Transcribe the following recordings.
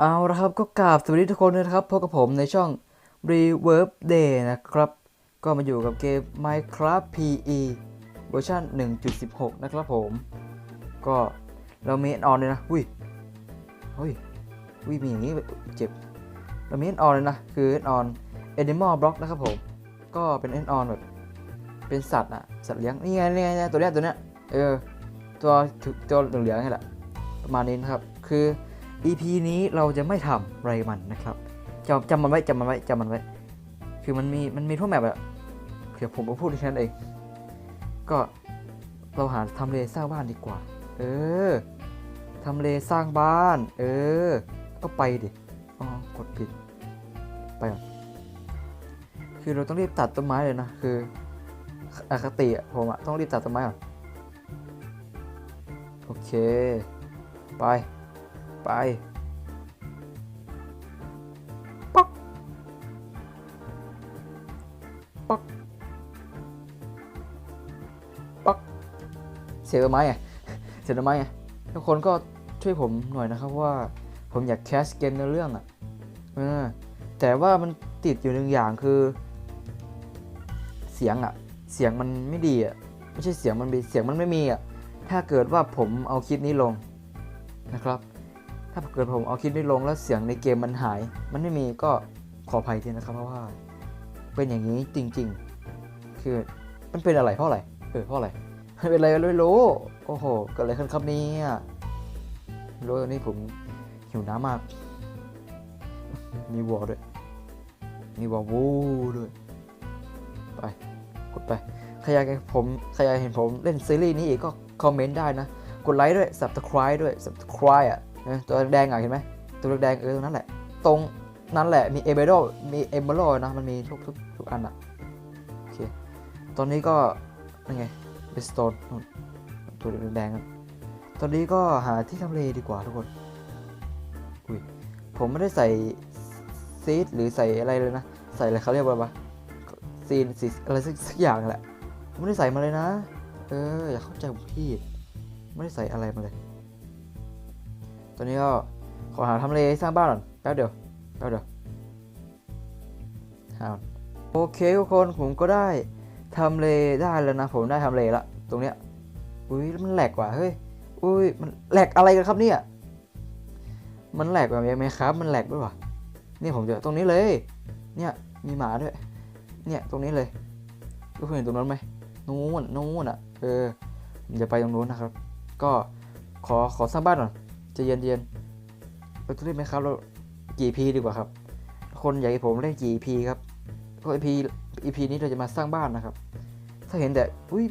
เอาละครับก็กราบสวัสดีทุกคนเลยนะครับพบกับผมในช่อง Reverb Day นะครับ ก็มาอยู่กับเกม Minecraft PE เวอร์ชัน1.16 นะครับผม ก็เรามีออนเลยนะอุ้ยเฮ้ยอุ้ยมีอย่างนี้เจ็บ เรามีออนเลยนะ คือออน Animal Block นะครับผม ก็เป็นออนแบบ เป็นสัตว์อะสัตว์เลี้ยง นี่ไงนี่ไงนี่ไงตัวเนี้ยตัวเนี้ยเออ ตัวตัวเหลืองๆนี่แหละประมาณนี้นะครับ คือ EP นี้เราจะไม่ทำไรมันนะครับจำจำมันไว้จำมันไว้จำมันไว้ คือมันมีมันมีทั่วแมปอะเดี๋ยวผมก็พูดแค่นั้นเอง ก็เราหาทำเลสร้างบ้านดีกว่า เออทำเลสร้างบ้าน เออ ก็ไปดิอ๋อกดผิด ไปก่อนคือเราต้องรีบตัดต้นไม้เลยนะ คืออคติอะผมอะต้องรีบตัดต้นไม้ก่อน โอเค ไป ไปป๊อกป๊อกป๊อกเสียงต้นไม้ไงเสียงต้นไม้ไงทุกคนก็ช่วยผมหน่อยนะครับว่าผมอยากแคสเกมในเรื่องอะ่ะแต่ว่ามันติดอยู่หนึ่งอย่างคือ เสียงอะ่ะ เสียงมันไม่ดีอะ่ะไม่ใช่เสียงมันมีเสียงมันไม่มีอะ่ะถ้าเกิดว่าผมเอาคลิปนี้ลงนะครับ ถ้าเกิดผมเอาคลิปนี้ลงแล้วเสียงในเกมมันหาย มันไม่มีก็ขออภัยทีนะครับเพราะว่า เป็นอย่างนี้จริง ๆ คือมันเป็นอะไรเพราะอะไรเออเพราะอะไรเป็นอะไรไม่รู้โอ้โหเกิดอะไรขึ้นครับนี่รู้ตอนนี้ผมหิวน้ำมาก มีวอลด้วยมีวอลวูด้วยไปกดไปใครอยากให้ผมใครอยากเห็นผมเล่นซีรีส์นี้อีกก็คอมเมนต์ได้นะ กดไลค์ด้วย subscribe ด้วย subscribe อะ ตัวแดงอะเห็นไหมตัวแดงเออตรงนั้นแหละ ตรงนั้นแหละมีเอเบโดมีเอเบโดนะมันมีทุกทุกทุกอันอะโอเคตอนนี้ก็นั่นไงเบสโตนตัวแดงตอนนี้ก็หาที่ทำเลดีกว่าทุกคนอุ้ยผมไม่ได้ใส่ซีดหรือใส่อะไรเลยนะ ใส่อะไรเขาเรียกว่าปะซีนซีอะไรสักสักอย่างแหละไม่ได้ใส่มาเลยนะ เอออย่าเข้าใจผมผิดไม่ได้ใส่อะไรมาเลย ตอนนี้ก็ขอหาทำเลสร้างบ้านก่อนแป๊บเดียวแป๊บเดียวหาโอเคทุกคนผมก็ได้ทำเลได้แล้วนะผมได้ทำเลละตรงเนี้ยอุ้ยมันแหลกว่ะเฮ้ยอุ้ยมันแหลกอะไรกันครับเนี่ยมันแหลกแบบไหมครับ มันแหลกด้วยวะนี่ผมเจอตรงนี้เลย เนี่ยมีหมาด้วย เนี่ยตรงนี้เลยทุกคนเห็นตรงนั้นไหมนู้นนู้นอะเออผมจะไปตรงนู้นนะครับ ก็ขอขอสร้างบ้านก่อน จะเย็นเย็นเราจะเล่นไหมครับเรากี่พีดีกว่าครับ คนอยากให้ผมเล่นกี่พีครับเพราะ EP EP นี้เราจะมาสร้างบ้านนะครับ ถ้าเห็นแต่อุ้ย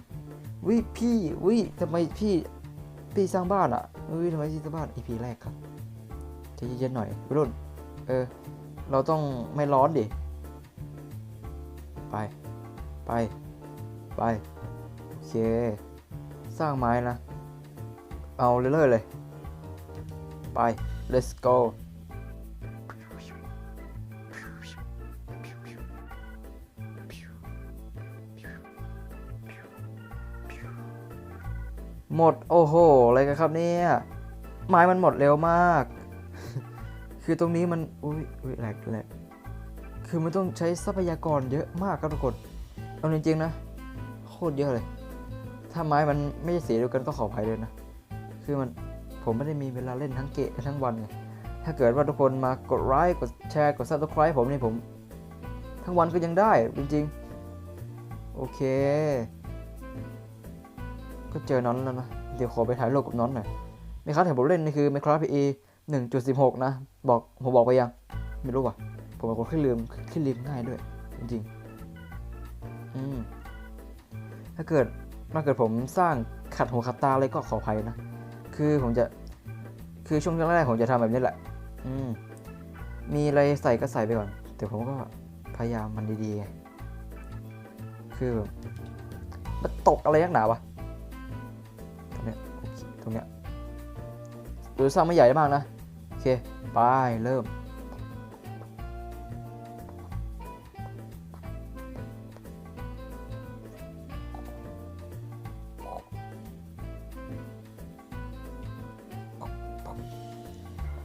อุ้ยพี่อุ้ยทำไมพี่พี่สร้างบ้านอะอุ้ยทำไมพี่สร้างบ้าน EP แรกครับจะเย็นๆหน่อยรุ่นเออ เราต้องไม่ร้อนดิไป ไป ไป โอเค สร้างไม้นะ เอาเรื่อยๆเลย ไป let's go หมดโอ้โห อะไรกันครับเนี่ย ไม้มันหมดเร็วมาก คือตรงนี้มัน อุ้ยอุ้ยแหลกแหลกคือมันต้องใช้ทรัพยากรเยอะมากครับทุกคนเอาจริงๆนะ โคตรเยอะเลย ถ้าไม้มันไม่ใช่สีเดียวกันก็ขออภัยเลยนะ คือมัน ผมไม่ได้มีเวลาเล่นทั้งเกะทั้งวันไงถ้าเกิดว่าทุกคนมากดไลค์กดแชร์กด subscribe ผมนี่ผม ทั้งวันก็ยังได้จริงๆ โอเค ก็เจอน้อนแล้วนะ เดี๋ยวขอไปถ่ายรูปกับน้อนหน่อยม่ครับเห็นผมเล่นนี่คือ Minecraft PE 1.16นะ บอกผมบอกไปยัง ไม่รู้ว่ะ ผมเป็นคนขี้ลืมขี้ลืมง่ายด้วย จริงๆ อืมถ้าเกิดถ้าเกิดผมสร้างขัดหัวขัดตาอะไรก็ขออภัยนะ คือผมจะ คือช่วงแรกๆผมจะทำแบบนี้แหละ อืม มีอะไรใส่ก็ใส่ไปก่อน แต่ผมก็พยายามมันดีๆ คือแบบมันตกอะไรยักหนาวะ ตรงเนี้ยตรงเนี้ยดูสร้างไม่ใหญ่มากนะ โอเค ไป เริ่ม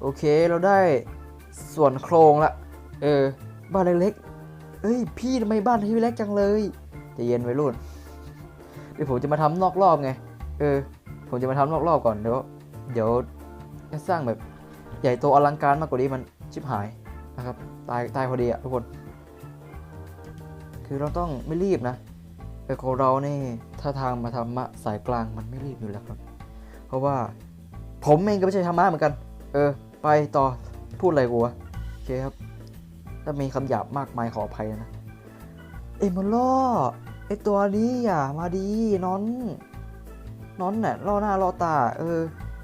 โอเคเราได้ส่วนโครงละเออบ้านเล็กเอ้ยพี่ทำไมบ้านที่เล็กจังเลยจะเย็นไว้รุ่นเดี๋ยวผมจะมาทำนอกรอบไงเออผมจะมาทำนอกรอบก่อนเดี๋ยวเดี๋ยวจะสร้างแบบใหญ่โตอลังการมากกว่านี้มันชิบหายนะครับตายตายพอดีอะทุกคน คือเราต้องไม่รีบนะแต่ของเรานี่ถ้าทางมาทำรมะสายกลางมันไม่รีบอยู่แล้วครับ เพราะว่าผมเองก็ไม่ใช่ธรรมะเหมือนกัน เออ ไปต่อพูดอะไรกูวะโอเคครับ ถ้ามีคำหยาบมากมายขออภัยนะเอมอนล่อไอตัวนี้อย่ามาดีนอนนอนเน่ยล่อหน้าล่อตา เออ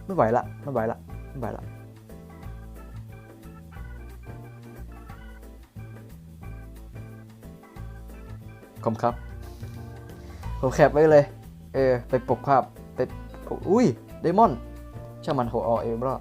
ไม่ไหวละไม่ไหวละไม่ไหวละคมครับผมแคบไว้เลย เออ ไปปกภาพไปอุ้ยเดมอนช่างมันโหอเอมอด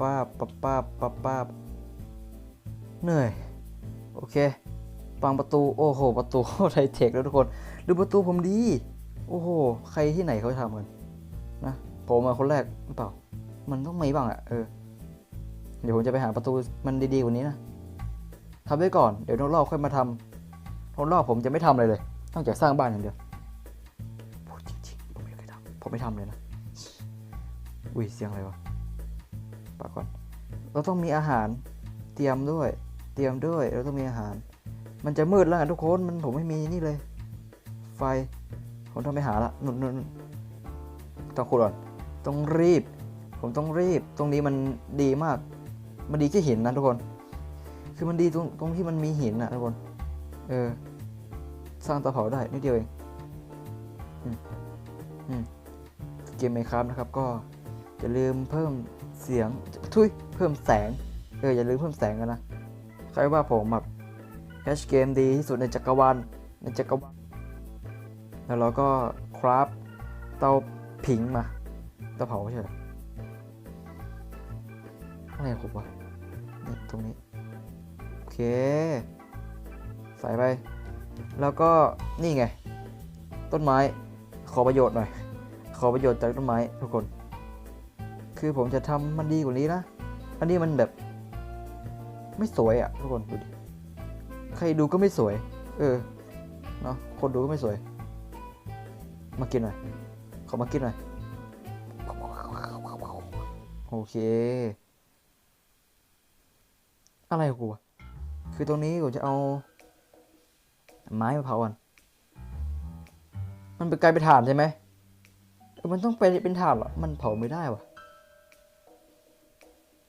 ป้าป้าป้าป้าป้าเหนื่อย โอเคปังประตูโอ้โห ประตูไทเทคแล้วทุกคนหรือประตูผมดี โอ้โห ใครที่ไหนเขาทำกันนะผมมาคนแรกเปล่า มันต้องมีบ้างอะเออ เดี๋ยวผมจะไปหาประตูมันดีๆกว่านี้นะทำไว้ก่อนเดี๋ยวนอกรอบค่อยมาทำนอกรอบผมจะไม่ทำอะไรเลยนองจากสร้างบ้านอย่างเดียวพูดจริงๆผมไม่เคยทำผมไม่ทำเลยนะอุ้ยเสียงอะไรวะ ก่อน เราต้องมีอาหารเตรียมด้วย เตรียมด้วย เราต้องมีอาหาร มันจะมืดแล้วทุกคนมันผมไม่มีนี่เลย ไฟผมต้องไปหาละนุนนต้องขุดก่อนต้องรีบ ผมต้องรีบ ตรงนี้มันดีมาก มันดีแค่หินนะทุกคน คือมันดีตรงตรงที่มันมีหินนะทุกคน เออ สร้างตะเผาได้นิดเดียวเองเกมไมครับนะครับก็จะลืมเพิ่ม เสียงทุยเพิ่มแสงเอออย่าลืมเพิ่มแสงกันนะใครว่าผมแบบแคชเกมดีที่สุดในจักรวาลในจักรวาลแล้วเราก็คราฟเตาผิงมาเตาเผาใช่ไหมข้างในผมวะนี่ตรงนี้ โอเค ใส่ไป แล้วก็นี่ไง ต้นไม้ขอประโยชน์หน่อย ขอประโยชน์จากต้นไม้ทุกคน คือผมจะทำมันดีกว่านี้นะ อันนี้มันแบบ ไม่สวยอะ่ะทุกคนดูดิ ใครดูก็ไม่สวย เออ เนาะคนดูก็ไม่สวย มากินหน่อย ขอมากินหน่อย โอเค อะไรกูคือตรงนี้ผมจะเอา ไม้มาเผาก่อนมันเป็นกลายเป็นถ่านใช่ไหมมันต้องไปเป็นถ่านเหรอ มันเผาไม่ได้วะ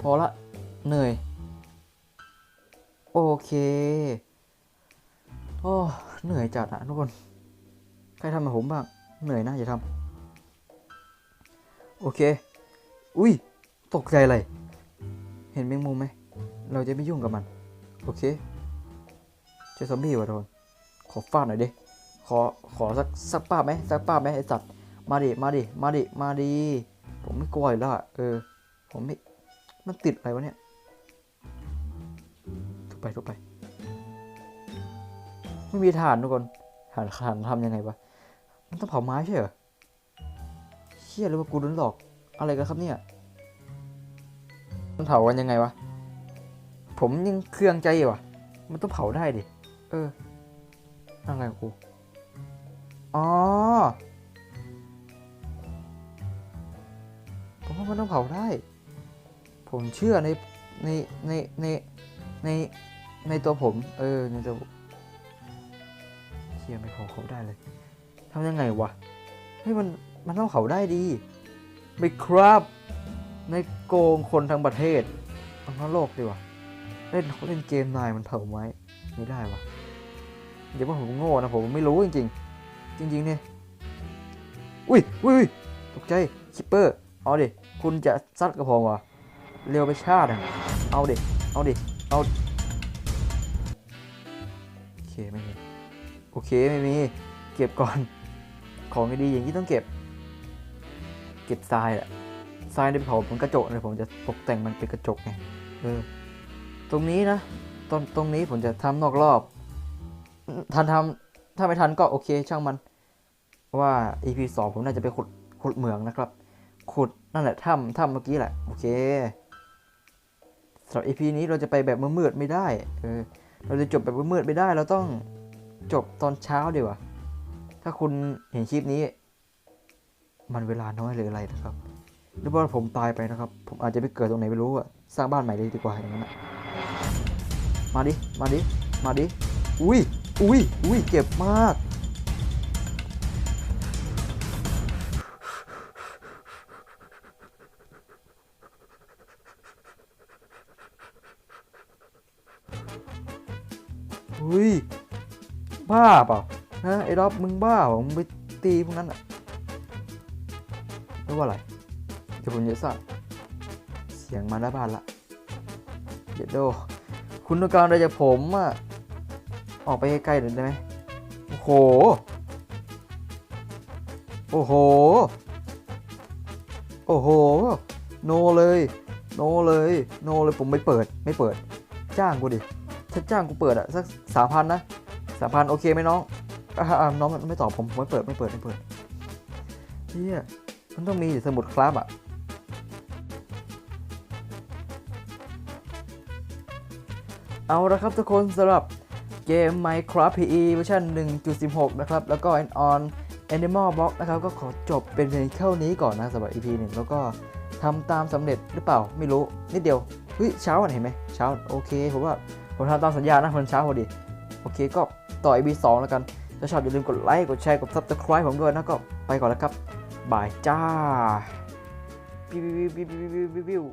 พอละเหนื่อย โอเค โอ้ เหนื่อยจัดอะทุกคน ใครทำกับผมบ้าง เหนื่อยนะอย่าทำโอเค อุ้ย ตกใจอะไร เห็นแมงมุมไหม เราจะไม่ยุ่งกับมัน โอเค เจอซอมบี้ว่ะโดนขอฟาดหน่อยดิ ขอ ขอสักสักป้าไหมสักป้าไหมไอสัตว์ มาดิ มาดิ มาดิ มาดิ ผมไม่กลัวอยแล้วอะเออ ผมไม่ มันติดอะไรวะเนี่ยทุบไปทุบไป ไม่มีฐานทุกคนฐานฐานทำยังไงวะ มันต้องเผาไม้ใช่เหรอเชี่ยหรือว่ากูโดนหลอก อะไรกันครับเนี่ยมันเผากันยังไงวะ ผมยังเครื่องใจอยู่วะมันต้องเผาได้ดิ เอออะไรกู อ๋อ ผมว่ามันต้องเผาได้ ผมเชื่อในในในในในในตัวผม เออในตัวเชี่ยไม่เผาเขาได้เลย ทำยังไงวะเฮ้ยมันมันต้องเผาได้ดีไม่ครับในโกงคนทั้งประเทศทั้งโลกดีวะเล่นเล่นเกมนายมันเผาไม้ไม่ได้วะเดี๋ยวว่าผมโง่นะผมไม่รู้จริง ๆ จริงๆเนี่ยอุ้ยอุ้ยตกใจคิปเปอร์เอาดิคุณจะซัดกับผมวะเร็วไปชาติเอาดิเอาดิเอาโอเคไม่มีโอเคไม่มี เก็บก่อน ของดีๆอย่างนี้ต้องเก็บ เก็บทรายแหละทรายในเผาเป็นกระจกเลยผมจะตกแต่งมันเป็นกระจกไงเออตรงนี้นะตรงตรงนี้ผมจะทำนอกรอบ ทันทำถ้าไม่ทันก็โอเคช่างมันเพราะว่า EP 2 ผมน่าจะไปขุดขุดเหมืองนะครับ ขุดนั่นแหละถ้ำถ้ำเมื่อกี้แหละ โอเคสำหรับ EP นี้เราจะไปแบบมืดๆไม่ได้เออเราจะจบแบบมืดๆไม่ได้ เราต้องจบตอนเช้าดีกว่า ถ้าคุณเห็นคลิปนี้ มันเวลาน้อยหรืออะไรนะครับหรือว่าผมตายไปนะครับ ผมอาจจะไปเกิดตรงไหนไม่รู้อะสร้างบ้านใหม่เลยดีกว่าอย่างนั้นอะมาดิ มาดิ มาดิ อุ้ย อุ้ย อุ้ย เจ็บมาก อุ้ย บ้าเปล่า ฮะไอ้รอบมึงบ้าเปล่ามึงไปตีพวกนั้นอะหรือว่าอะไรเดี๋ยวผมจะสร้างเสียงมาหน้าบ้านละเดี๋ยวโดคุณต้องการอะไรจากผมอะออกไปใกล้ๆหน่อยได้ไหมโอ้โห โอ้โห โอ้โห โนเลย โนเลย โนเลยผมไม่เปิด ไม่เปิด จ้างกูดิ ถ้าจ้างกูเปิดอะสักสามพันนะสามพันโอเคไหมน้อง อ่าน้องมันไม่ตอบผมผมไม่เปิดไม่เปิดไม่เปิดเฮียมันต้องมีสมุดครับอะเอาละครับทุกคนสำหรับเกม Minecraft PE เวอร์ชัน1.16 นะครับ แล้วก็ End on Animal Box นะครับ ก็ขอจบเป็นเพียงเท่านี้ก่อนนะสำหรับ EP หนึ่งแล้วก็ทำตามสำเร็จหรือเปล่าไม่รู้ นิดเดียวเฮ้ยเช้าเห็นไหมเช้า โอเค ผมว่า ผมทำตามสัญญานะมันเช้าพอดี โอเคก็ต่อ EP 2 แล้วกัน ถ้าชอบอย่าลืมกดไลค์ กดแชร์ กด subscribe ผมด้วยนะก็ไปก่อนแล้วครับ บายจ้าบิวบิวบิวบิวบิวบิว